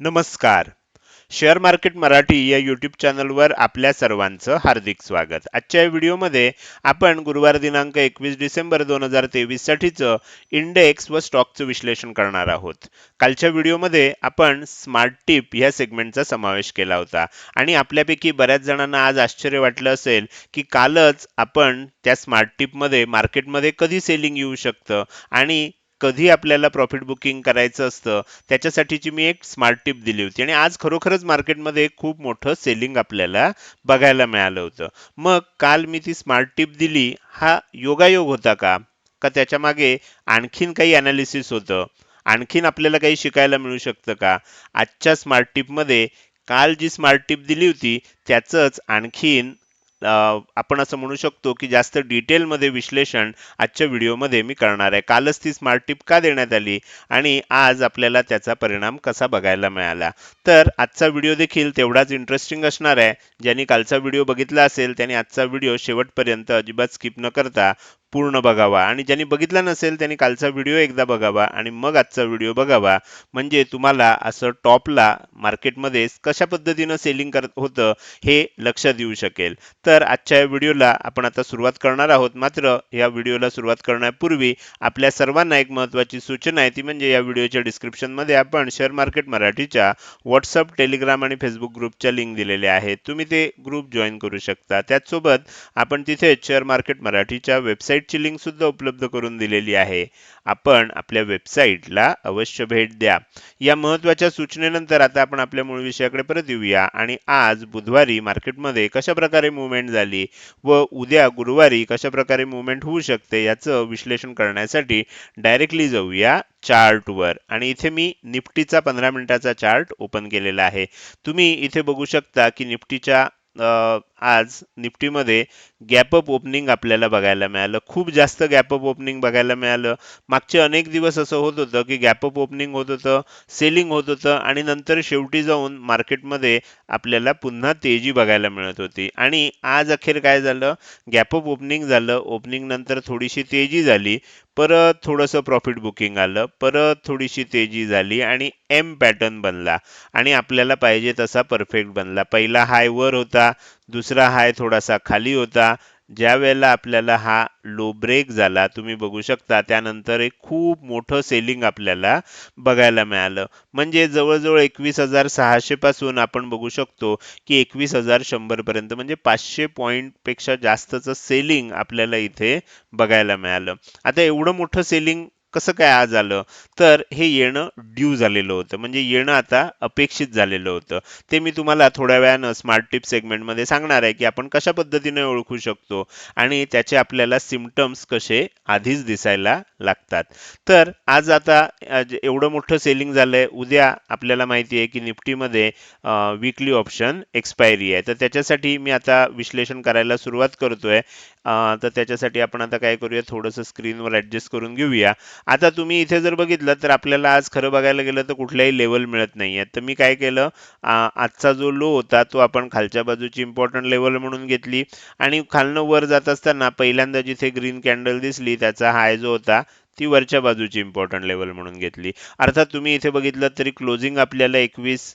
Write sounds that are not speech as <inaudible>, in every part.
नमस्कार. Share market Marathi या YouTube चॅनलवर आपल्या सर्वांचं हार्दिक स्वागत. आजच्या व्हिडिओमध्ये आपण गुरुवार दिनांक एकवीस डिसेंबर दोन हजार तेवीस साठीचं इंडेक्स व स्टॉकचं विश्लेषण करणार आहोत. कालच्या व्हिडिओमध्ये आपण स्मार्ट टिप ह्या सेगमेंटचा समावेश केला होता. आणि आपल्यापैकी बऱ्याच जणांना आज आश्चर्य वाटलं असेल की कालच आपण त्या स्मार्ट टिपमध्ये मार्केटमध्ये कधी सेलिंग येऊ शकतं? आणि कधी आपल्याला प्रॉफिट बुकिंग करायचं असतं त्याच्यासाठीची मी एक स्मार्ट टिप दिली होती. आणि आज खरोखरच मार्केटमध्ये खूप मोठं सेलिंग आपल्याला बघायला मिळालं होतं. मग काल मी ती स्मार्ट टिप दिली. हा योगायोग होता का? का त्याच्यामागे आणखीन काही अनालिसिस होतं? आणखीन आपल्याला काही शिकायला मिळू शकतं का? आजच्या स्मार्ट टिपमध्ये काल जी स्मार्ट टिप दिली होती त्याचंच आणखीन आपण असं म्हणू शकतो की जास्त डिटेलमध्ये विश्लेषण आजच्या व्हिडिओमध्ये मी करणार आहे. कालच ती स्मार्ट टिप का देण्यात आली आणि आज आपल्याला त्याचा परिणाम कसा बघायला मिळाला? तर आजचा व्हिडिओ देखील तेवढाच इंटरेस्टिंग असणार आहे. ज्यांनी कालचा व्हिडिओ बघितला असेल त्यांनी आजचा व्हिडिओ शेवटपर्यंत अजिबात स्किप न करता पूर्ण बघावा. आणि ज्यांनी बघितला नसेल त्यांनी कालचा व्हिडिओ एकदा बघावा आणि मग आजचा व्हिडिओ बघावा. म्हणजे तुम्हाला असं टॉपला मार्केटमध्ये कशा पद्धतीनं सेलिंग करत होतं हे लक्षात येऊ शकेल. तर आजच्या या व्हिडिओला आपण आता सुरुवात करणार आहोत. मात्र या व्हिडिओला सुरुवात करण्यापूर्वी आपल्या सर्वांना एक महत्त्वाची सूचना आहे. ती म्हणजे या व्हिडिओच्या डिस्क्रिप्शनमध्ये आपण शेअर मार्केट मराठीच्या व्हॉट्सअप टेलिग्राम आणि फेसबुक ग्रुपच्या लिंक दिलेल्या आहेत. तुम्ही ते ग्रुप जॉईन करू शकता. त्याचसोबत आपण तिथे शेअर मार्केट मराठीच्या वेबसाईट वेबसाईटची लिंक सुद्धा उपलब्ध करून दिलेली आहे. आपण आपल्या वेबसाईटला अवश्य भेट द्या. या महत्त्वाच्या सूचनेनंतर आता आपण आपल्या मूळ विषयाकडे परत येऊया आणि आज बुधवारी मार्केटमध्ये कशाप्रकारे मुवमेंट झाली व उद्या गुरुवारी कशा प्रकारे मुवमेंट होऊ शकते याचं विश्लेषण करण्यासाठी डायरेक्टली जाऊया चार्टवर आणि इथे मी निफ्टीचा पंधरा मिनिटाचा चार्ट ओपन केलेला आहे. तुम्ही इथे बघू शकता की निफ्टीच्या आज निफ्टीमध्ये गॅपअप ओपनिंग आपल्याला बघायला मिळालं. खूप जास्त गॅपअप ओपनिंग बघायला मिळालं. मागचे अनेक दिवस असं होत होतं की गॅपअप ओपनिंग होत होतं सेलिंग होत होतं आणि नंतर शेवटी जाऊन मार्केटमध्ये आपल्याला पुन्हा तेजी बघायला मिळत होती. आणि आज अखेर काय झालं? गॅपअप ओपनिंग झालं. ओपनिंग नंतर थोडीशी तेजी झाली. परत थोडंसं प्रॉफिट बुकिंग आलं. परत थोडीशी तेजी झाली आणि एम पॅटर्न बनला. आणि आपल्याला पाहिजे तसा परफेक्ट बनला. पहिला हाय वर होता. दुसरा हाय थोडासा खाली होता. ज्या वेळेला आपल्याला हा लो ब्रेक झाला तुम्ही बघू शकता त्यानंतर एक खूप मोठं सेलिंग आपल्याला बघायला मिळालं. म्हणजे जवळजवळ एकवीस हजार सहाशे पासून आपण बघू शकतो की एकवीस हजार शंभर पर्यंत म्हणजे पाचशे पॉईंटपेक्षा जास्तचं सेलिंग आपल्याला इथे बघायला मिळालं. आता एवढं मोठं सेलिंग कसं काय आज आलं? तर हे येणं ड्यू झालेलं होतं. म्हणजे येणं आता अपेक्षित झालेलं होतं. ते मी तुम्हाला थोड्या वेळानं स्मार्ट टिप सेगमेंटमध्ये सांगणार आहे की आपण कशा पद्धतीने ओळखू शकतो आणि त्याचे आपल्याला सिमटम्स कसे आधीच दिसायला लागतात. तर आज आता एवढं मोठं सेलिंग झालंय. उद्या आपल्याला माहिती आहे की निफ्टीमध्ये वीकली ऑप्शन एक्सपायरी आहे. तर त्याच्यासाठी मी आता विश्लेषण करायला सुरुवात करतोय. तर त्याच्यासाठी आपण आता काय करूया? थोडंसं स्क्रीनवर ॲडजस्ट करून घेऊया. आता तुम्ही इथे जर बघितलं तर आपल्याला आज खरं बघायला गेलं तर कुठल्याही लेवल मिळत नाहीये. तर मी काय केलं आजचा जो लो होता तो आपण खालच्या बाजूची इम्पॉर्टंट लेवल म्हणून घेतली. आणि खालनं वर जात असताना पहिल्यांदा जिथे ग्रीन कॅन्डल दिसली त्याचा हाय जो होता ती वरच्या बाजूची इम्पॉर्टंट लेवल म्हणून घेतली. अर्थात तुम्ही इथे बघितलं तरी क्लोजिंग आपल्याला एकवीस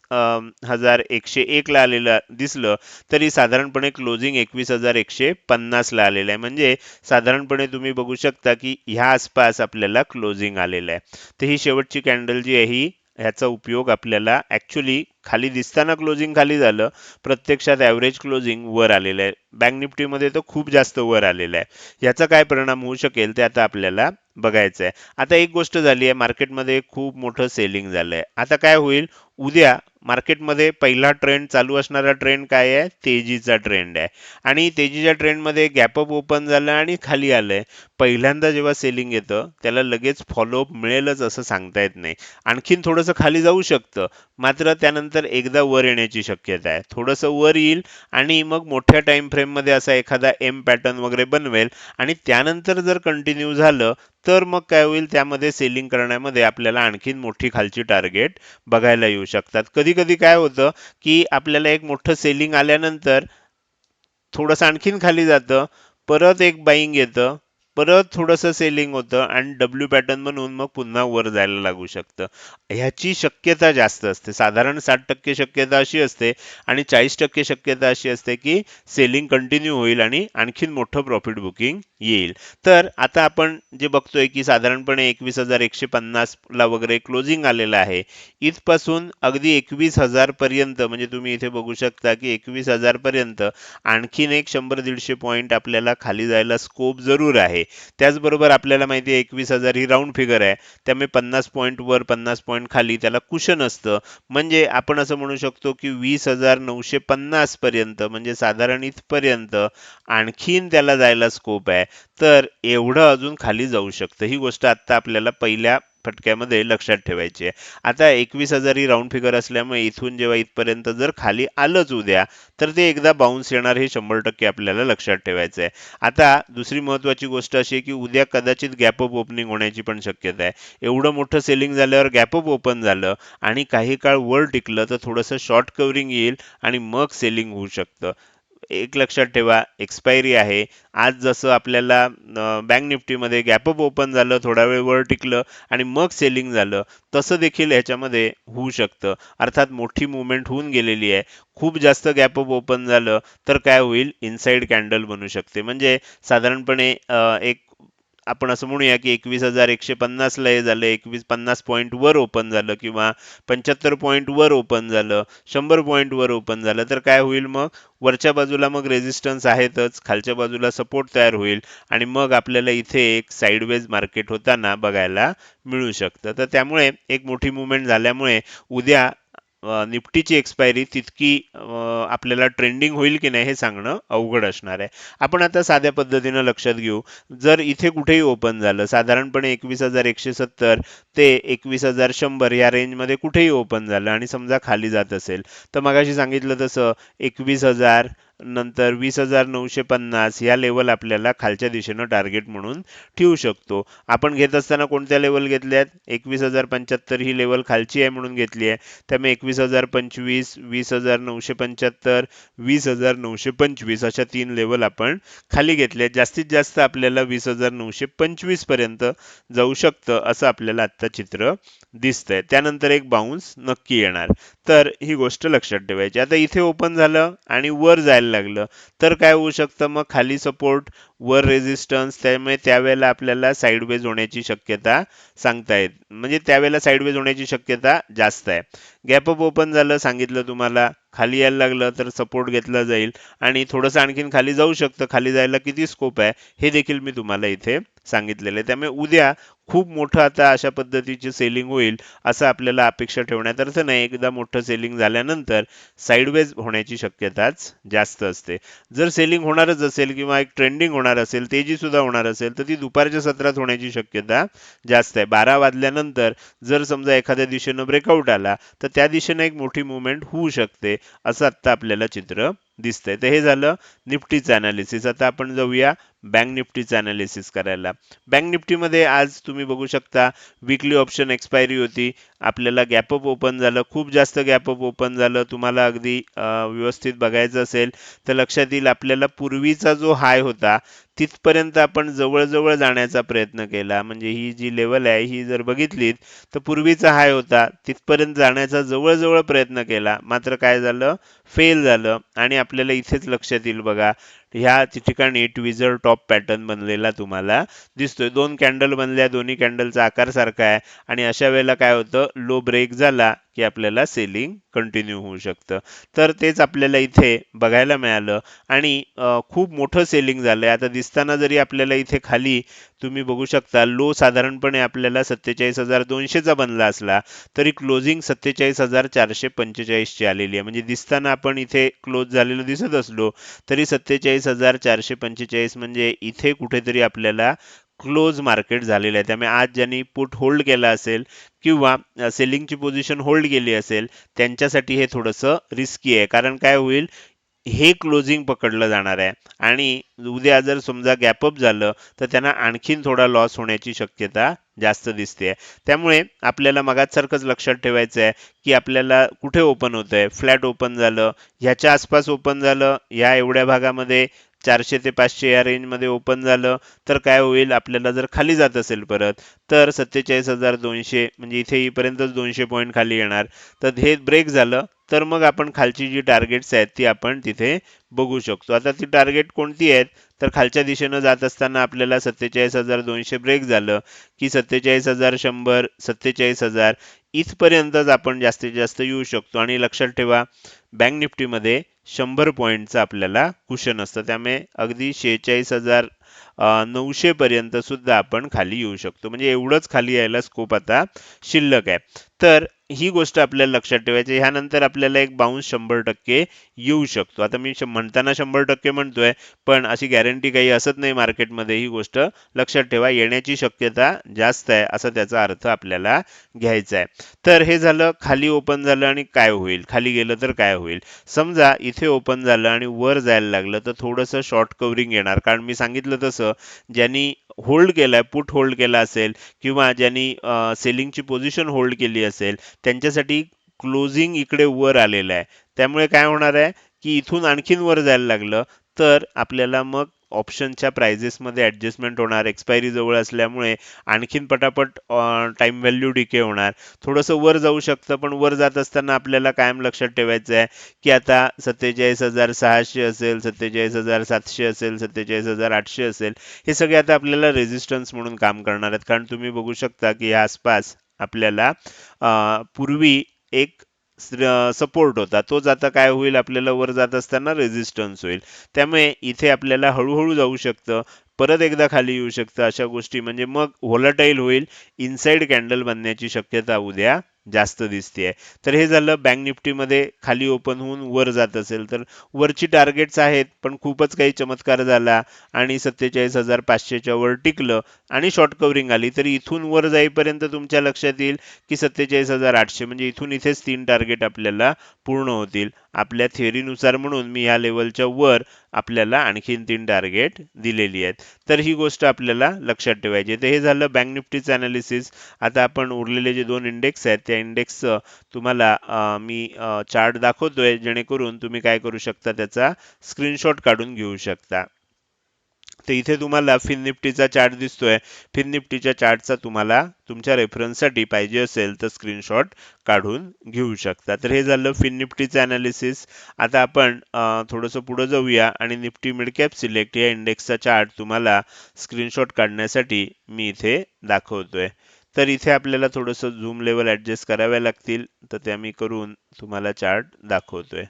हजार एकशे एकला आलेलं दिसलं तरी साधारणपणे क्लोजिंग एकवीस हजार एकशे पन्नासला आलेलं आहे. म्हणजे साधारणपणे तुम्ही बघू शकता की ह्या आसपास आपल्याला क्लोजिंग आलेलं आहे. तर ही शेवटची कॅन्डल जी आहे ही ह्याचा उपयोग आपल्याला ॲक्च्युली खाली दिसताना क्लोजिंग खाली झालं प्रत्यक्षात ॲव्हरेज क्लोजिंग वर आलेलं आहे. बँक निफ्टीमध्ये तर खूप जास्त वर आलेला आहे. याचा काय परिणाम होऊ शकेल ते आता आपल्याला बघायचं आहे आता एक गोष्ट झाली आहे मार्केटमध्ये खूप मोठं सेलिंग झालंय. आता काय होईल? उद्या मार्केटमध्ये पहिला ट्रेंड चालू असणारा ट्रेंड काय आहे? तेजीचा ट्रेंड आहे. आणि तेजीच्या ट्रेंडमध्ये गॅपअप ओपन झालं आणि खाली आलं आहे पहिल्यांदा जेव्हा सेलिंग येतं त्याला लगेच फॉलोअप मिळेलच असं सांगता येत नाही. आणखीन थोडंसं खाली जाऊ शकतं. मात्र त्यानंतर एकदा वर येण्याची शक्यता आहे. थोडंसं वर येईल आणि मग मोठ्या टाईम फ्रेममध्ये असा एखादा एम पॅटर्न वगैरे बनवेल. आणि त्यानंतर जर कंटिन्यू झालं तर मग काय होईल? त्यामध्ये सेलिंग करण्यामध्ये आपल्याला आणखीन मोठी खालची टार्गेट बघायला येऊ शकतात. कधी कधी काय होतं की आपल्याला एक मोठं सेलिंग आल्यानंतर थोडंसं आणखीन खाली जातं परत एक बाईंग येतं परत थोडंसं सेलिंग होतं आणि डब्ल्यू पॅटर्न बनवून मग पुन्हा वर जायला लागू शकतं. ह्याची शक्यता जास्त असते. साधारण साठ टक्के शक्यता अशी असते आणि चाळीस टक्के शक्यता अशी असते की सेलिंग कंटिन्यू होईल आणि आणखीन मोठं प्रॉफिट बुकिंग येईल. तर आता आपण जे बघतोय की साधारणपणे एकवीस हजार एकशे पन्नासला वगैरे क्लोजिंग आलेलं आहे. इथपासून अगदी एकवीस हजारपर्यंत म्हणजे तुम्ही इथे बघू शकता की एकवीस हजारपर्यंत आणखीन एक शंभर दीडशे पॉईंट आपल्याला खाली जायला स्कोप जरूर आहे. त्याचबरोबर आपल्याला माहिती आहे एकवीस हजार ही राऊंड फिगर आहे. त्यामुळे पन्नास पॉईंट वर पन्नास पॉईंट खाली त्याला कुशन असतं. म्हणजे आपण असं म्हणू शकतो की वीस हजार नऊशे पन्नासपर्यंत म्हणजे साधारण इथपर्यंत आणखीन त्याला जायला स्कोप आहे. तर एवढं अजून खाली जाऊ शकतं. ही गोष्ट आता आपल्याला पहिल्या फटक्यामध्ये लक्षात ठेवायची आहे. आता एकवीस हजार ही राऊंड फिगर असल्यामुळे इथून जेव्हा इथपर्यंत जर खाली आलंच उद्या तर ते एकदा बाउन्स येणार हे शंभर टक्के आपल्याला लक्षात ठेवायचं आहे. आता दुसरी महत्वाची गोष्ट अशी आहे की उद्या कदाचित गॅप अप ओपनिंग होण्याची पण शक्यता आहे. एवढं मोठं सेलिंग झाल्यावर गॅप अप ओपन झालं आणि काही काळ वर टिकलं तर थोडंसं शॉर्ट कव्हरिंग येईल आणि मग सेलिंग होऊ शकतं. एक लक्षात ठेवा एक्सपायरी आहे. आज जसं आपल्याला बँक निफ्टीमध्ये गॅपअप ओपन झालं थोडा वेळ वर टिकलं आणि मग सेलिंग झालं तसं देखील ह्याच्यामध्ये होऊ शकतं. अर्थात मोठी मुवमेंट होऊन गेलेली आहे. खूप जास्त गॅपअप ओपन झालं तर काय होईल? इनसाइड कॅन्डल बनू शकते. म्हणजे साधारणपणे एक आपण असं म्हणूया की एकवीस हजार एकशे पन्नासला हे झालं एकवीस पन्नास पॉईंट वर ओपन झालं किंवा पंच्याहत्तर पॉईंट वर ओपन झालं शंभर पॉईंटवर ओपन झालं तर काय होईल मग? वरच्या बाजूला मग रेजिस्टन्स आहेतच खालच्या बाजूला सपोर्ट तयार होईल आणि मग आपल्याला इथे एक साईडवेज मार्केट होताना बघायला मिळू शकतं. तर त्यामुळे एक मोठी मुवमेंट झाल्यामुळे उद्या निफ्टीची एक्सपायरी तितकी आपल्याला ट्रेंडिंग होईल की नाही हे सांगणं अवघड असणार आहे. आपण आता साध्या पद्धतीनं लक्षात घेऊ. जर इथे कुठेही ओपन झालं साधारणपणे एकवीस हजार एकशे सत्तर ते एकवीस हजार शंभर या रेंजमध्ये कुठेही ओपन झालं आणि समजा खाली जात असेल तर मगाशी सांगितलं तसं एकवीस हजार नंतर वीस हजार नऊशे पन्नास ह्या लेवल आपल्याला खालच्या दिशेनं टार्गेट म्हणून ठेवू शकतो. आपण घेत असताना कोणत्या लेवल घेतल्यात? एकवीस हजार पंच्याहत्तर ही लेवल खालची आहे म्हणून घेतली आहे. त्यामुळे एकवीस हजार पंचवीस वीस हजार नऊशे पंच्याहत्तर वीस हजार नऊशे पंचवीस अशा तीन लेवल आपण खाली घेतले जास्तीत जास्त आपल्याला वीस हजार नऊशे पंचवीसपर्यंत जाऊ शकतं असं आपल्याला आत्ता चित्र दिसतंय. त्यानंतर एक बाउन्स नक्की येणार. तर ही गोष्ट लक्षात ठेवायची. आता इथे ओपन झालं आणि वर जायला लागलं. तर काय होऊ शकतं? मग खाली सपोर्ट वर रेझिस्टन्स त्यामुळे त्यावेळेला आपल्याला साईडवेज होण्याची शक्यता सांगता येत म्हणजे त्यावेळेला साईडवेज होण्याची शक्यता जास्त आहे. गॅप अप ओपन झालं सांगितलं तुम्हाला. खाली यायला लागलं तर सपोर्ट घेतला जाईल. आणि थोडंसं आणखीन खाली जाऊ शकतं. खाली जायला किती स्कोप आहे? हे देखील मी तुम्हाला इथे सांगितलेलं आहे. त्यामुळे उद्या खूप मोठं आता अशा पद्धतीची सेलिंग होईल असं आपल्याला अपेक्षा ठेवण्यात अर्थ नाही. एकदा मोठं सेलिंग झाल्यानंतर साईडवेज होण्याची शक्यताच जास्त असते. जर सेलिंग होणारच असेल किंवा एक ट्रेंडिंग होणार असेल तेजी सुद्धा होणार असेल तर ती दुपारच्या सत्रात होण्याची शक्यता जास्त आहे. बारा वाजल्यानंतर जर समजा एखाद्या दिशेनं ब्रेकआउट आला तर त्या दिशेनं एक मोठी मुवमेंट होऊ शकते असं आत्ता आपल्याला चित्र दिसतंय. तर हे झालं निफ्टीचं अनालिसिस आता आपण जाऊया बँक निफ्टीचं अनालिसिस करायला. बँक निफ्टीमध्ये आज तुम्ही बघू शकता विकली ऑप्शन एक्सपायरी होती. आपल्याला गॅपअप ओपन झालं. खूप जास्त गॅपअप ओपन झालं. तुम्हाला अगदी व्यवस्थित बघायचं असेल तर लक्षात येईल आपल्याला पूर्वीचा जो हाय होता तिथपर्यंत आपण जवळजवळ जाण्याचा प्रयत्न केला. म्हणजे ही जी लेवल आहे ही जर बघितलीत तर पूर्वीचा हाय होता. तिथपर्यंत जाण्याचा जवळजवळ प्रयत्न केला. मात्र काय झालं? फेल झालं. आणि आपल्याला इथेच लक्षात येईल बघा. ह्या ठिकाणी ट्विझर टॉप पॅटर्न बनलेला तुम्हाला दिसतोय. दोन कॅन्डल बनल्या दोन्ही कॅन्डलचा आकार सारखा आहे आणि अशा वेळेला काय होतं? लो ब्रेक झाला की आपल्याला सेलिंग कंटिन्यू होऊ शकतं. तर तेच आपल्याला इथे बघायला मिळालं आणि खूप मोठं सेलिंग झालं आहे आता दिसताना जरी आपल्याला इथे खाली तुम्ही बघू शकता लो साधारणपणे आपल्याला सत्तेचाळीस हजार दोनशेचा बनला असला तरी क्लोजिंग सत्तेचाळीस हजार चारशे पंचेचाळीसची आलेली आहे. म्हणजे दिसताना आपण इथे क्लोज झालेलं दिसत असलो तरी सत्तेचाळीस हजार चारशे पंचेचाळीस म्हणजे इथे कुठेतरी आपल्याला क्लोज मार्केट झालेलं आहे. त्यामुळे आज ज्यांनी पुट होल्ड केला असेल किंवा सेलिंगची पोझिशन होल्ड केली असेल त्यांच्यासाठी हे थोडंसं रिस्की आहे. कारण काय होईल हे क्लोजिंग पकडलं जाणार आहे. आणि उद्या जर समजा गॅपअप झालं तर त्यांना आणखीन थोडा लॉस होण्याची शक्यता जास्त दिसते त्यामुळे आपल्याला मगाचसारखंच लक्षात ठेवायचं आहे की आपल्याला कुठे ओपन होतं आहे फ्लॅट ओपन झालं ह्याच्या आसपास ओपन झालं या एवढ्या भागामध्ये चारशे ते पाचशे या रेंजमध्ये ओपन झालं तर काय होईल? आपल्याला जर खाली जात असेल परत तर सत्तेचाळीस हजार दोनशे म्हणजे इथे येईपर्यंतच दोनशे पॉईंट खाली येणार. तर हे ब्रेक झालं तर मग आपण खालची जी टार्गेट्स आहेत ती आपण तिथे बघू शकतो. आता ती टार्गेट कोणती आहेत? तर खालच्या दिशेनं जात असताना आपल्याला सत्तेचाळीस हजार दोनशे ब्रेक झालं. की सत्तेचाळीस हजार शंभर सत्तेचाळीस हजार इथपर्यंतच आपण जास्तीत जास्त येऊ शकतो. आणि लक्षात ठेवा बँक निफ्टीमध्ये शंभर पॉईंटचं आपल्याला कुशन असतं. त्यामुळे अगदी शेहेचाळीस हजार नऊशे पर्यंत सुद्धा आपण खाली येऊ शकतो. म्हणजे एवढंच खाली यायला स्कोप आता शिल्लक आहे. तर ही गोष्ट आपल्याला लक्षात ठेवायची ह्यानंतर आपल्याला एक बाउन्स शंभर टक्के येऊ शकतो. आता मी श- म्हणताना शंभर टक्के म्हणतोय पण अशी गॅरंटी काही असत नाही मार्केटमध्ये ही गोष्ट लक्षात ठेवा येण्याची शक्यता जास्त आहे असा त्याचा अर्थ आपल्याला घ्यायचा आहे. तर हे झालं खाली ओपन झालं आणि काय होईल? खाली गेलं तर काय होईल? समजा इथे ओपन झालं आणि वर जायला लागलं तर थोडंसं शॉर्ट कव्हरिंग येणार. कारण मी सांगितलं तसं ज्यांनी होल्ड केलाय पुट होल्ड केला असेल किंवा ज्यांनी सेलिंगची पोझिशन होल्ड केली असेल त्यांच्यासाठी क्लोजिंग इकडे वर आलेलं आहे. त्यामुळे काय होणार आहे की इथून आणखीन वर जायला लागलं तर आपल्याला मग ऑप्शनच्या प्राइजेसमध्ये ॲडजस्टमेंट होणार एक्सपायरी जवळ असल्यामुळे आणखीन पटापट टाईम व्हॅल्यू डिके होणार. थोडंसं वर जाऊ शकतं पण वर जात असताना आपल्याला कायम लक्षात ठेवायचं आहे की आता सत्तेचाळीस हजार सहाशे असेल सत्तेचाळीस हजार सातशे असेल सत्तेचाळीस हजार आठशे असेल हे सगळे आता आपल्याला रेझिस्टन्स म्हणून काम करणार आहेत. कारण तुम्ही बघू शकता की आसपास आपल्याला पूर्वी एक सपोर्ट होता. तोच आता काय होईल? आपल्याला वर जात असताना रेझिस्टन्स होईल. त्यामुळे इथे आपल्याला हळूहळू जाऊ शकतं. परत एकदा खाली येऊ शकतं अशा गोष्टी. म्हणजे मग व्होलाटाईल होईल. इनसाइड कॅन्डल बनण्याची शक्यता उद्या जास्त दिसते तर हे झालं बँक निफ्टीमध्ये खाली ओपन होऊन वर जात असेल तर वरची टार्गेट्स आहेत पण खूपच काही चमत्कार झाला आणि सत्तेचाळीस हजार पाचशेच्या वर टिकलं आणि शॉर्ट कव्हरिंग आली. तर इथून वर जाईपर्यंत तुमच्या लक्षात येईल की सत्तेचाळीस हजार आठशे म्हणजे इथून इथेच तीन टार्गेट आपल्याला पूर्ण होतील. आपल्या थिअरीनुसार म्हणून मी या लेवलच्या वर आपल्याला आणखीन तीन टार्गेट दिलेली आहेत. तर ही गोष्ट आपल्याला लक्षात ठेवायची तर हे झालं बँक निफ्टीचं अनालिसिस आता आपण उरलेले जे दोन इंडेक्स आहेत त्या इंडेक्सचं तुम्हाला मी चार्ट दाखवतोय जेणेकरून तुम्ही काय करू शकता त्याचा स्क्रीनशॉट काढून घेऊ शकता. तर इथे तुम्हाला फिन निफ्टीचा चार्ट दिसतोय. फिन निफ्टीच्या चार्टचा तुम्हाला तुमच्या रेफरन्ससाठी पाहिजे असेल तर स्क्रीनशॉट काढून घेऊ शकता. तर हे झालं फिन निफ्टीचं अनालिसिस आता आपण थोडंसं पुढं जाऊया आणि निफ्टी मिड कॅप सिलेक्ट या इंडेक्सचा चार्ट तुम्हाला स्क्रीनशॉट काढण्यासाठी मी इथे दाखवतोय. तर इथे आपल्याला थोडंसं झूम लेवल ॲडजस्ट कराव्या लागतील. तर त्या मी करून तुम्हाला चार्ट दाखवतोय.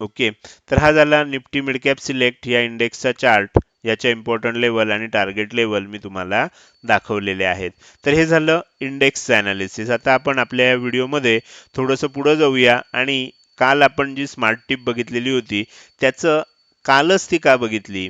ओके तर हा झाला निफ्टी मिडकॅप सिलेक्ट या इंडेक्सचा चार्ट याच्या इम्पॉर्टंट लेवल आणि टार्गेट लेवल मी तुम्हाला दाखवलेले आहेत. तर हे झालं इंडेक्सचं अनालिसिस आता आपण आपल्या या व्हिडिओमध्ये थोडंसं पुढं जाऊया. आणि काल आपण जी स्मार्ट टिप बघितलेली होती त्याचं कालच ती का बघितली?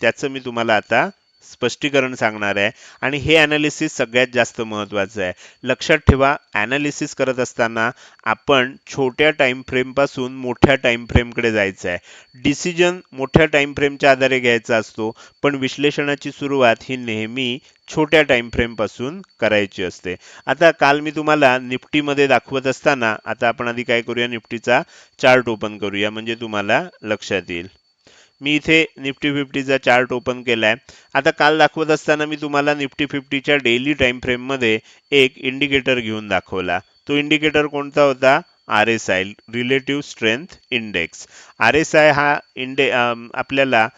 त्याचं मी तुम्हाला आता स्पष्टीकरण सांगणार आहे. आणि हे ॲनालिसिस सगळ्यात जास्त महत्त्वाचं आहे. लक्षात ठेवा ॲनालिसिस करत असताना आपण छोट्या टाईम फ्रेमपासून मोठ्या टाइम फ्रेमकडे जायचं आहे. डिसिजन मोठ्या टाईम फ्रेमच्या आधारे घ्यायचा असतो पण विश्लेषणाची सुरुवात ही नेहमी छोट्या टाईम फ्रेमपासून करायची असते. आता काल मी तुम्हाला निफ्टीमध्ये दाखवत असताना आता आपण आधी काय करूया? निफ्टीचा चार्ट ओपन करूया म्हणजे तुम्हाला लक्षात येईल. मी इथे निफ्टी फिफ्टीचा चार्ट ओपन केलाय. आता काल दाखवत असताना मी तुम्हाला निफ्टी फिफ्टीच्या डेली टाइम फ्रेममध्ये एक इंडिकेटर घेऊन दाखवला. तो इंडिकेटर कोणता होता? R S I relative strength index. R S I हा इंडे आपल्याला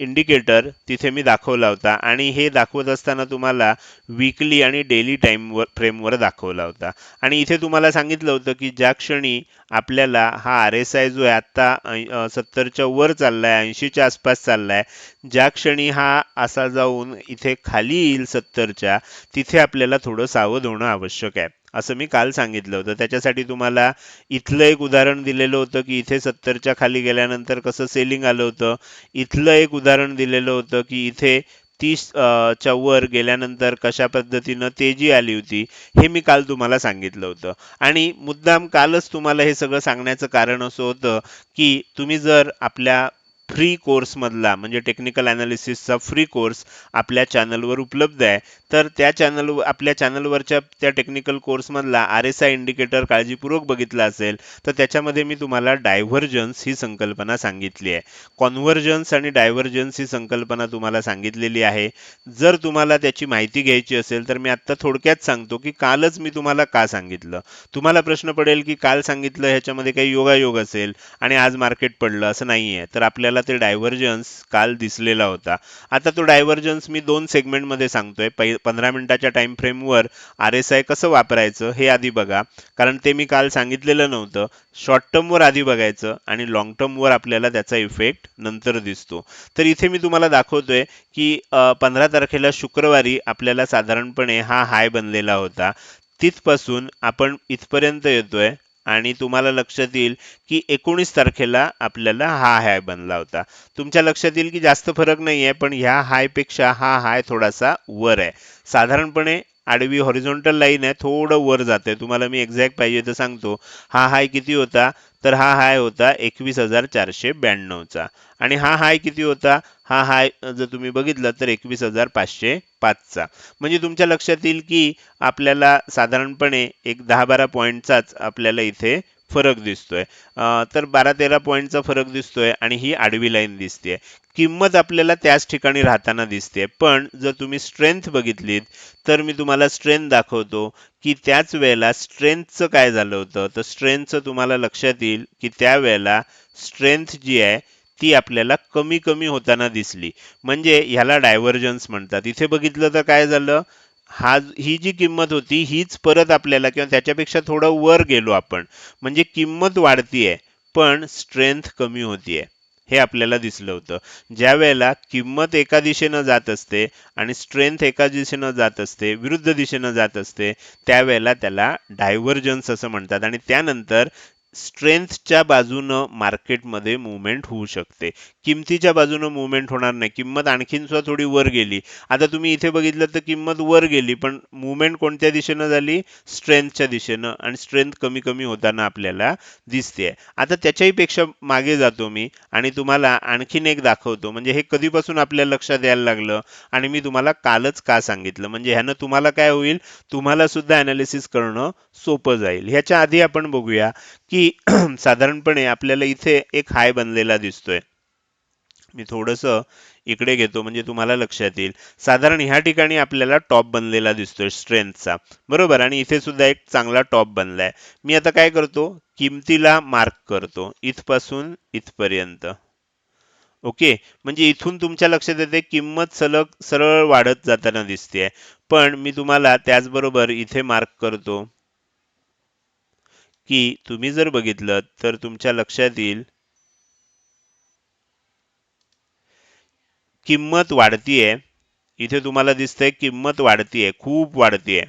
इंडिकेटर तिथे मी दाखवला होता. आणि हे दाखवत असताना तुम्हाला वीकली आणि डेली टाईमवर फ्रेमवर दाखवला होता. आणि इथे तुम्हाला सांगितलं होतं की ज्या क्षणी आपल्याला हा आर एस आय जो आहे आत्ता सत्तरच्या वर चाललाय ऐंशीच्या आसपास चाललाय ज्या क्षणी हा असा जाऊन इथे खाली येईल सत्तरच्या तिथे आपल्याला थोडं सावध होणं आवश्यक आहे. असं मी काल सांगितलं होतं. त्याच्यासाठी तुम्हाला इथलं एक उदाहरण दिलेलं होतं की इथे सत्तरच्या खाली गेल्यानंतर कसं सेलिंग आलं होतं. इथलं एक उदाहरण दिलेलं होतं की इथे तीस अं, वर गेल्यानंतर कशा पद्धतीनं तेजी आली होती हे मी काल तुम्हाला सांगितलं होतं. आणि मुद्दाम कालच तुम्हाला हे सगळं सांगण्याचं कारण असं होतं की तुम्ही जर आपल्या फ्री कोर्समधला म्हणजे टेक्निकल अनालिसिसचा फ्री कोर्स आपल्या चॅनलवर उपलब्ध आहे तर त्या चॅनल आपल्या चॅनलवरच्या त्या टेक्निकल कोर्समधला आर एस आय इंडिकेटर काळजीपूर्वक बघितला असेल तर त्याच्यामध्ये मी तुम्हाला डायव्हर्जन्स ही संकल्पना सांगितली आहे. कॉन्व्हर्जन्स आणि डायव्हर्जन्स ही संकल्पना तुम्हाला सांगितलेली आहे. जर तुम्हाला त्याची माहिती घ्यायची असेल तर मी आत्ता थोडक्यात सांगतो की कालच मी तुम्हाला का सांगितलं. तुम्हाला प्रश्न पडेल की काल सांगितलं ह्याच्यामध्ये काही योगायोग असेल आणि आज मार्केट पडलं असं नाही आहे तर आपल्याला ते डायव्हर्जन्स काल दिसलेला होता. आता तो डायव्हर्जन्स मी दोन सेगमेंटमध्ये सांगतोय. पै पंधरा मिनिटाच्या टाइम फ्रेमवर आर एस आय कसं वापरायचं हे आधी बघा. कारण ते मी काल सांगितलेलं नव्हतं. शॉर्ट टर्मवर आधी बघायचं आणि लॉंग टर्मवर आपल्याला त्याचा इफेक्ट नंतर दिसतो. तर इथे मी तुम्हाला दाखवतोय की पंधरा तारखेला शुक्रवारी आपल्याला साधारणपणे हा हाय बनलेला होता. तिथपासून आपण इथपर्यंत येतोय. आणि तुम्हाला लक्षात येईल की एकोणीस तारखेला आपल्याला हा हाय बनला होता. तुमच्या लक्षात येईल की जास्त फरक नाही आहे पण ह्या हायपेक्षा हा हाय थोडासा वर आहे. साधारणपणे आडवी हॉरिझॉन्टल लाईन आहे थोडं वर जाते तुम्हाला मी एक्झॅक्ट पाहिजे तर सांगतो. हा हाय किती होता? तर हा हाय होता एकवीस हजार चारशे ब्याण्णवचा. आणि हा हाय किती होता? हा हाय जर तुम्ही बघितलं तर एकवीस हजार पाचशे पाचचा. म्हणजे तुमच्या लक्षात येईल की आपल्याला साधारणपणे एक दहा बारा पॉईंटचाच आपल्याला इथे फरक दिसतोय. तर बारा तेरा पॉईंटचा फरक दिसतोय आणि ही आडवी लाईन दिसते किंमत आपल्याला त्याच ठिकाणी राहताना दिसते पण जर तुम्ही स्ट्रेंथ बघितलीत तर मी तुम्हाला स्ट्रेंथ दाखवतो की त्याच वेळेला स्ट्रेंथचं काय झालं होतं? तर स्ट्रेंथचं तुम्हाला लक्षात येईल की त्यावेळेला स्ट्रेंथ जी आहे ती आपल्याला कमी कमी होताना दिसली. म्हणजे ह्याला डायव्हर्जन्स म्हणतात. इथे बघितलं तर काय झालं? हा ही जी किंमत होती हीच परत आपल्याला किंवा त्याच्यापेक्षा थोडं वर गेलो आपण. म्हणजे किंमत वाढतीये पण स्ट्रेंथ कमी होतीये. हे आपल्याला दिसलं होतं. ज्या वेळेला किंमत एका दिशेनं जात असते आणि स्ट्रेंथ एका दिशेनं जात असते विरुद्ध दिशेनं जात असते त्यावेळेला त्याला डायव्हर्जन्स असं म्हणतात. आणि त्यानंतर स्ट्रेंथच्या बाजूनं मार्केटमध्ये मुवमेंट होऊ शकते. किमतीच्या बाजूनं मुवमेंट होणार नाही. किंमत आणखीन सुद्धा थोडी वर गेली. आता तुम्ही इथे बघितलं तर किंमत वर गेली पण मुवमेंट कोणत्या दिशेनं झाली? स्ट्रेंथच्या दिशेनं. आणि स्ट्रेंथ कमी कमी होताना आपल्याला दिसते आता त्याच्याही पेक्षा मागे जातो मी आणि तुम्हाला आणखीन एक दाखवतो. म्हणजे हे कधीपासून आपल्या लक्षात यायला लागलं आणि मी तुम्हाला कालच का सांगितलं? म्हणजे ह्यानं तुम्हाला काय होईल? तुम्हाला सुद्धा अनालिसिस करणं सोपं जाईल. ह्याच्या आधी आपण बघूया की <clears throat> साधारणपणे आपल्याला इथे एक हाय बनलेला दिसतोय. मी थोडस इकडे घेतो म्हणजे तुम्हाला लक्षात येईल. साधारण ह्या ठिकाणी आपल्याला टॉप बनलेला दिसतोय स्ट्रेंथचा. बरोबर? आणि इथे सुद्धा एक चांगला टॉप बनलाय. मी आता काय करतो? किमतीला मार्क करतो इथपासून इथपर्यंत. ओके? म्हणजे इथून तुमच्या लक्षात येते किंमत सलग सरळ वाढत जाताना दिसते पण मी तुम्हाला त्याचबरोबर इथे मार्क करतो. की तुम्ही जर बघितलं तर तुमच्या लक्षात येईल किंमत वाढतीये. इथे तुम्हाला दिसतंय किंमत वाढतीये खूप वाढतीये.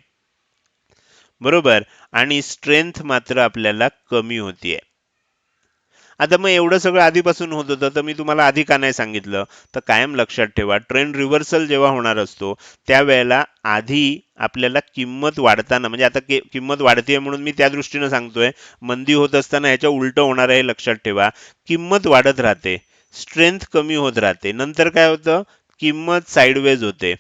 बरोबर? आणि स्ट्रेंथ मात्र आपल्याला कमी होतीये. आता मग एवढं सगळं आधीपासून होत होतं तर मी तुम्हाला आधी का नाही सांगितलं? तर कायम लक्षात ठेवा ट्रेंड रिव्हर्सल जेव्हा होणार असतो त्यावेळेला आधी आपल्याला किंमत वाढताना म्हणजे आता किंमत वाढतीये म्हणून मी त्या दृष्टीनं सांगतोय मंदी होत असताना ह्याच्या उलटं होणार आहे लक्षात ठेवा. किंमत वाढत राहते स्ट्रेंथ कमी होत राहते. नंतर काय होतं? किंमत साईडवेज होते.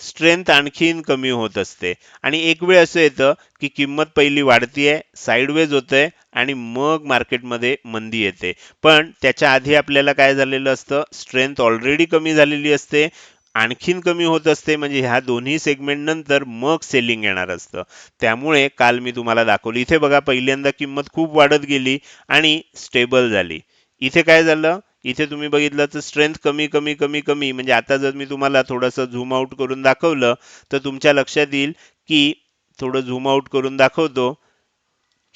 स्ट्रेंथ आणखीन कमी होत असते. आणि एक वेळ असं येतं की किंमत पहिली वाढतीये साईडवेज होतंय आणि मग मार्केटमध्ये मंदी येते. पण त्याच्या आधी आपल्याला काय झालेलं असतं? स्ट्रेंथ ऑलरेडी कमी झालेली असते आणखीन कमी होत असते म्हणजे ह्या दोन्ही सेगमेंट नंतर मग सेलिंग येणार असतं. त्यामुळे काल मी तुम्हाला दाखवली. इथे बघा पहिल्यांदा किंमत खूप वाढत गेली आणि स्टेबल झाली. इथे काय झालं? इथे तुम्ही बघितलं तर स्ट्रेंथ कमी कमी कमी कमी. म्हणजे आता जर मी तुम्हाला थोडंसं झूम आउट करून दाखवलं तर तुमच्या लक्षात येईल की थोडं झूम आउट करून दाखवतो.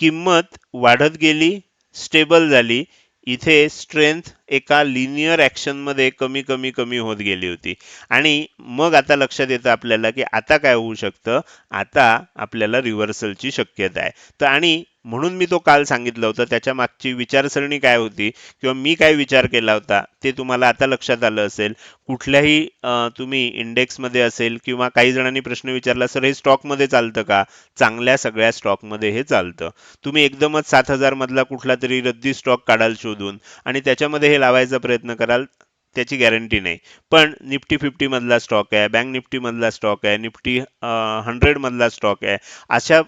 किंमत वाढत गेली स्टेबल झाली. इथे स्ट्रेंथ एका लिनियर ॲक्शनमध्ये कमी कमी कमी होत गेली होती. आणि मग आता लक्षात येतं आपल्याला की आता काय होऊ शकतं? आता आपल्याला रिव्हर्सलची शक्यता आहे. तर आणि म्हणून मी तो काल सांगितलं होतं. त्याच्या मागची विचारसरणी काय होती किंवा मी काय विचार केला होता ते तुम्हाला आता लक्षात आलं असेल. कुठल्याही तुम्ही इंडेक्समध्ये असेल किंवा काही जणांनी प्रश्न विचारला सर हे स्टॉकमध्ये चालतं का? चांगल्या सगळ्या स्टॉकमध्ये हे चालतं. तुम्ही एकदमच सात हजार मधला कुठला तरी रद्दी स्टॉक काढाल शोधून आणि त्याच्यामध्ये हे लावायचा प्रयत्न कराल. त्याची गॅरंटी नाही. पण निफ्टी फिफ्टीमधला स्टॉक आहे बँक निफ्टीमधला स्टॉक आहे निफ्टी हंड्रेडमधला स्टॉक आहे. अशा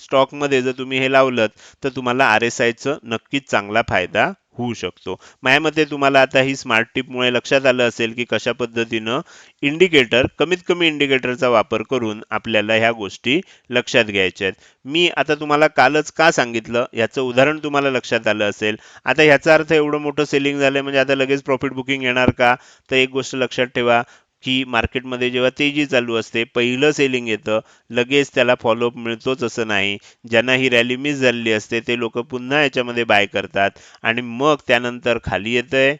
स्टॉकमध्ये जर तुम्ही हे लावलं तर तुम्हाला आर एस आयचं नक्कीच चांगला फायदा होऊ शकतो. माझ्या मते तुम्हाला आता ही स्मार्ट टिपमुळे लक्षात आलं असेल की कशा पद्धतीनं इंडिकेटर कमीत कमी इंडिकेटरचा वापर करून आपल्याला ह्या गोष्टी लक्षात घ्यायच्या आहेत. मी आता तुम्हाला कालच का सांगितलं? याचं उदाहरण तुम्हाला लक्षात आलं असेल. आता ह्याचा अर्थ एवढं मोठं सेलिंग झालंय म्हणजे आता लगेच प्रॉफिट बुकिंग येणार का? तर एक गोष्ट लक्षात ठेवा. की मार्केटमध्ये जेव्हा तेजी चालू असते पहिलं सेलिंग येतं लगेच त्याला फॉलोअप मिळतोच असं नाही. ज्यांना ही रॅली मिस झालेली असते ते लोक पुन्हा याच्यामध्ये बाय करतात आणि मग त्यानंतर खाली येतंय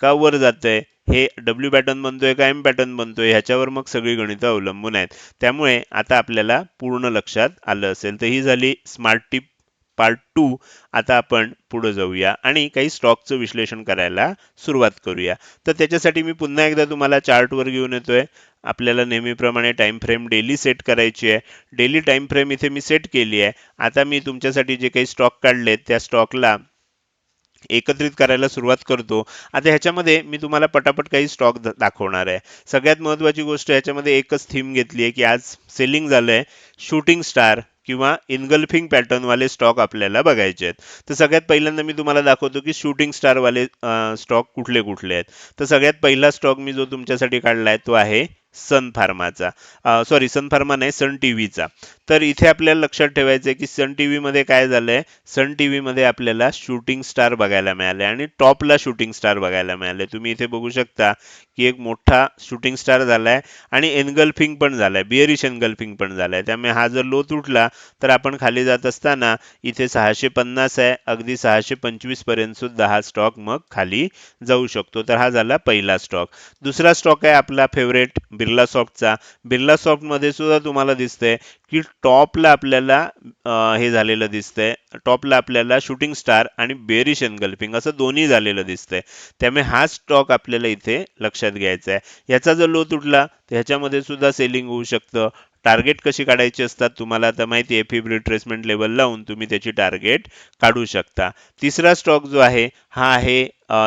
का वर जातंय? हे डब्ल्यू पॅटर्न बनतोय का एम पॅटर्न बनतोय? ह्याच्यावर मग सगळी गणितं अवलंबून आहेत. त्यामुळे आता आपल्याला पूर्ण लक्षात आलं असेल. तर ही झाली स्मार्ट टिप पार्ट टू आता आपण पुढे जाऊया आणि काही स्टॉकचं विश्लेषण करायला सुरुवात करूया. तर त्याच्यासाठी मी पुन्हा एकदा तुम्हाला चार्टवर घेऊन येतोय. आपल्याला नेहमीप्रमाणे टाइम फ्रेम डेली सेट करायची आहे. डेली टाईम फ्रेम इथे मी सेट केली आहे. आता मी तुमच्यासाठी जे काही स्टॉक काढलेत त्या स्टॉकला एकत्रित करायला सुरुवात करतो. आता ह्याच्यामध्ये मी तुम्हाला पटापट काही स्टॉक दाखवणार आहे. सगळ्यात महत्वाची गोष्ट ह्याच्यामध्ये एकच थीम घेतली आहे की आज सेलिंग झालंय. शूटिंग स्टार किंवा इनगल्फिंग पॅटर्नवाले स्टॉक आपल्याला बघायचे आहेत. तर सगळ्यात पहिल्यांदा मी तुम्हाला दाखवतो की शूटिंग स्टारवाले स्टॉक कुठले कुठले आहेत. तर सगळ्यात पहिला स्टॉक मी जो तुमच्यासाठी काढला आहे तो आहे सन फार्माचा सॉरी सन फार्मा नाही सन टी व्हीचा तर इथे आपल्याला लक्षात ठेवायचं आहे की सन टी व्हीमध्ये काय झालंय? सन टी व्हीमध्ये आपल्याला शूटिंग स्टार बघायला मिळाले आणि टॉपला शूटिंग स्टार बघायला मिळाले. तुम्ही इथे बघू शकता की एक मोठा शूटिंग स्टार झालाय आणि एनगल्फिंग पण झालाय बिअरिश एनगल्फिंग पण झालाय. त्यामुळे हा जर लो तुटला तर आपण खाली जात असताना इथे सहाशे पन्नास आहे अगदी सहाशे पंचवीसपर्यंत सुद्धा हा स्टॉक मग खाली जाऊ शकतो. तर हा झाला पहिला स्टॉक दुसरा स्टॉक आहे आपला फेवरेट बिर्ला सॉफ्टचा. बिर्ला सॉफ्टमध्ये सुद्धा तुम्हाला दिसतंय की टॉपला आपल्याला हे झालेलं दिसतंय. टॉपला आपल्याला शूटिंग स्टार आणि बेरिश एनगल्फिंग असं दोन्ही झालेलं दिसतंय. त्यामुळे हा स्टॉक आपल्याला इथे लक्षात घ्यायचा आहे. याचा जर लो तुटला तर ह्याच्यामध्ये सुद्धा सेलिंग होऊ शकतं. टार्गेट कशी काढायची असतात तुम्हाला आता माहिती आहे फिब रिट्रेसमेंट लेवल लावून तुम्ही त्याची टार्गेट काढू शकता. तिसरा स्टॉक जो आहे हा आहे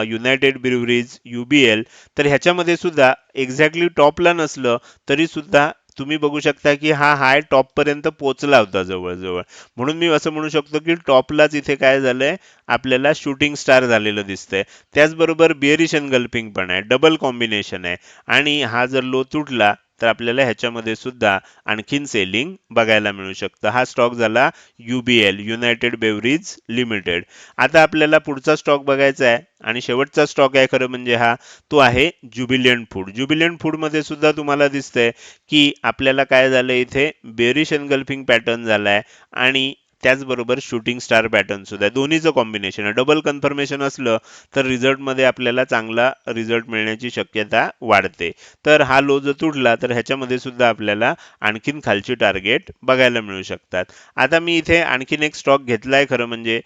युनायटेड ब्रिव्हरीज एल तर ह्याच्यामध्ये सुद्धा एक्झॅक्टली टॉपला नसलं तरी सुद्धा तुम्ही बघू शकता की हा हाय टॉपपर्यंत पोचला होता जवळजवळ. म्हणून मी असं म्हणू शकतो की टॉपलाच इथे काय झालंय आपल्याला शूटिंग स्टार झालेलं दिसतंय. त्याचबरोबर बिअरिश गल्पिंग पण आहे डबल कॉम्बिनेशन आहे. आणि हा जर लो तुटला तर आपल्याला ह्याच्यामध्ये सुद्धा आणखीन सेलिंग बघायला मिळू शकतं. हा स्टॉक झाला युबीएल युनायटेड बेवरीज लिमिटेड आता आपल्याला पुढचा स्टॉक बघायचा आहे. आणि शेवटचा स्टॉक आहे खरं म्हणजे हा. तो आहे ज्युबिलियंट फूड ज्युबिलियंट फूडमध्ये सुद्धा तुम्हाला दिसतंय की आपल्याला काय झालं इथे? बेरिश एनगल्फिंग पॅटर्न झालाय. आणि त्याचबरोबर शूटिंग स्टार पॅटर्न सुद्धा. दोन्हीचं कॉम्बिनेशन आहे डबल कन्फर्मेशन असलं तर रिझल्टमध्ये आपल्याला चांगला रिझल्ट मिळण्याची शक्यता वाढते. तर हा लो जर तुटला तर ह्याच्यामध्ये सुद्धा आपल्याला आणखीन खालची टार्गेट बघायला मिळू शकतात. आता मी इथे आणखीन एक स्टॉक घेतलाय खरं म्हणजे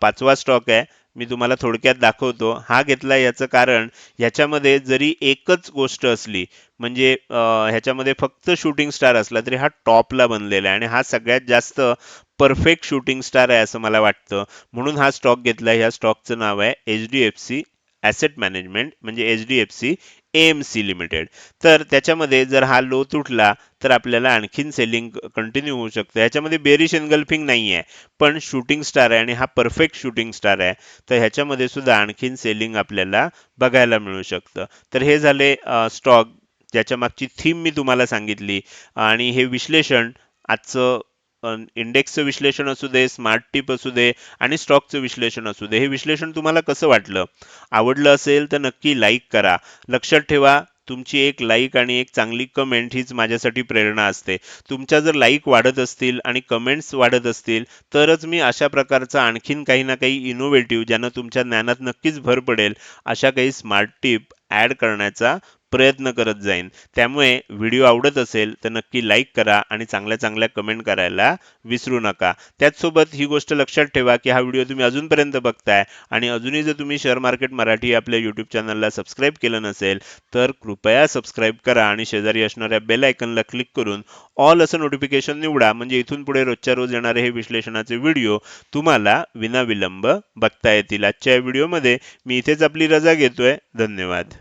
पाचवा स्टॉक आहे. मी तुम्हाला थोडक्यात दाखवतो. हा घेतला याचं कारण ह्याच्यामध्ये जरी एकच गोष्ट असली म्हणजे ह्याच्यामध्ये फक्त शूटिंग स्टार असला तरी हा टॉपला बनलेला आहे आणि हा सगळ्यात जास्त परफेक्ट शूटिंग स्टार आहे असं मला वाटतं. म्हणून हा स्टॉक घेतला ह्या स्टॉकचं नाव आहे H D F C asset management म्हणजे H D F C M C limited तर त्याच्यामध्ये जर हा लो तुटला तर आपल्याला आणखीन सेलिंग कंटिन्यू होऊ शकतं. याच्यामध्ये बेरिश एनगल्फिंग नाही आहे पण शूटिंग स्टार आहे आणि हा परफेक्ट शूटिंग स्टार आहे. तर ह्याच्यामध्ये सुद्धा आणखीन सेलिंग आपल्याला बघायला मिळू शकतं. तर हे झाले स्टॉक ज्याच्या मागची थीम मी तुम्हाला सांगितली. आणि हे विश्लेषण आजचं इंडेक्सचं विश्लेषण असू दे स्मार्ट टिप असू दे आणि स्टॉकचं विश्लेषण असू दे हे विश्लेषण तुम्हाला कसं वाटलं? आवडलं असेल तर नक्की लाईक करा. लक्षात ठेवा तुमची एक लाईक आणि एक चांगली कमेंट हीच माझ्यासाठी प्रेरणा असते. तुमच्या जर लाईक वाढत असतील आणि कमेंट्स वाढत असतील तरच मी अशा प्रकारचा आणखीन काही ना काही इनोव्हेटिव्ह ज्यानं तुमच्या ज्ञानात नक्कीच भर पडेल अशा काही स्मार्ट टिप ॲड करण्याचा प्रयत्न करत जाईन. त्यामुळे व्हिडिओ आवडत असेल तर नक्की लाईक करा आणि चांगल्या चांगल्या कमेंट करायला विसरू नका. त्याचसोबत ही गोष्ट लक्षात ठेवा की हा व्हिडिओ तुम्ही अजूनपर्यंत बघताय आणि अजूनही जर तुम्ही शेअर मार्केट मराठी आपल्या यूट्यूब चॅनलला सबस्क्राईब केलं नसेल तर कृपया सबस्क्राईब करा आणि शेजारी असणाऱ्या बेल आयकनला क्लिक करून ऑल असं नोटिफिकेशन निवडा. म्हणजे इथून पुढे रोजच्या रोज येणारे हे विश्लेषणाचे व्हिडिओ तुम्हाला विनाविलंब बघता येतील. आजच्या व्हिडिओमध्ये मी इथेच आपली रजा घेतोय. धन्यवाद.